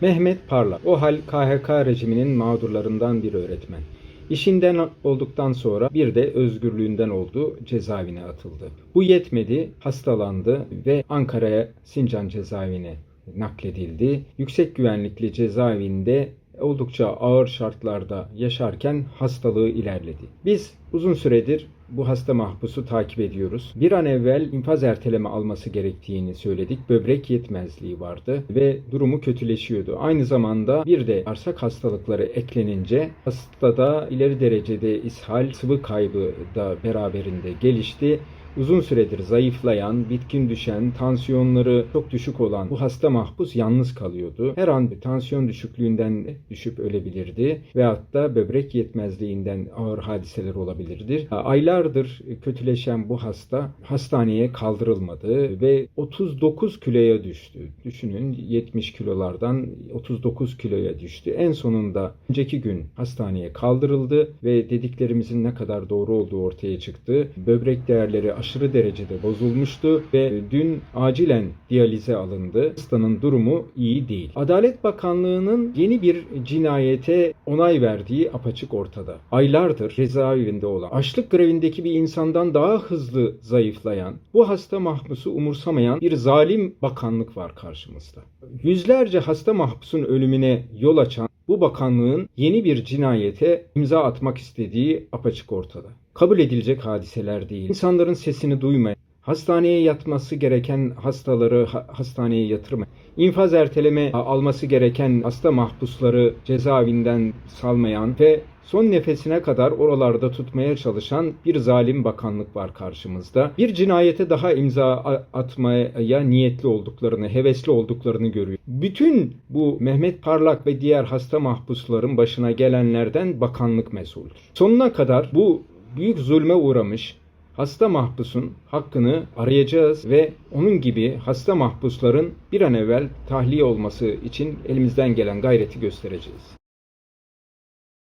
Mehmet Parlak, o hal KHK rejiminin mağdurlarından bir öğretmen. İşinden olduktan sonra bir de özgürlüğünden oldu, cezaevine atıldı. Bu yetmedi, hastalandı ve Ankara'ya Sincan cezaevine nakledildi. Yüksek güvenlikli cezaevinde oldukça ağır şartlarda yaşarken hastalığı ilerledi. Biz uzun süredir bu hasta mahpusu takip ediyoruz. Bir an evvel infaz erteleme alması gerektiğini söyledik. Böbrek yetmezliği vardı ve durumu kötüleşiyordu. Aynı zamanda bir de bağırsak hastalıkları eklenince hastada ileri derecede ishal, sıvı kaybı da beraberinde gelişti uzun süredir zayıflayan, bitkin düşen, tansiyonları çok düşük olan bu hasta mahpus yalnız kalıyordu. Her an tansiyon düşüklüğünden düşüp ölebilirdi veyahut da böbrek yetmezliğinden ağır hadiseler olabilirdi. Aylardır kötüleşen bu hasta hastaneye kaldırılmadı ve 39 kiloya düştü. Düşünün 70 kilolardan 39 kiloya düştü. En sonunda önceki gün hastaneye kaldırıldı ve dediklerimizin ne kadar doğru olduğu ortaya çıktı. Böbrek değerleri aşırı derecede bozulmuştu ve dün acilen diyalize alındı. Hastanın durumu iyi değil. Adalet Bakanlığı'nın yeni bir cinayete onay verdiği apaçık ortada. Aylardır cezaevinde olan, açlık grevindeki bir insandan daha hızlı zayıflayan, bu hasta mahpusu umursamayan bir zalim bakanlık var karşımızda. Yüzlerce hasta mahpusun ölümüne yol açan bu bakanlığın yeni bir cinayete imza atmak istediği apaçık ortada. Kabul edilecek hadiseler değil. İnsanların sesini duymayan, hastaneye yatması gereken hastaları ha- hastaneye yatırmayan, infaz erteleme alması gereken hasta mahpusları cezaevinden salmayan ve son nefesine kadar oralarda tutmaya çalışan bir zalim bakanlık var karşımızda. Bir cinayete daha imza atmaya niyetli olduklarını, hevesli olduklarını görüyor. Bütün bu Mehmet Parlak ve diğer hasta mahpusların başına gelenlerden bakanlık mesuldür. Sonuna kadar bu büyük zulme uğramış hasta mahpusun hakkını arayacağız ve onun gibi hasta mahpusların bir an evvel tahliye olması için elimizden gelen gayreti göstereceğiz.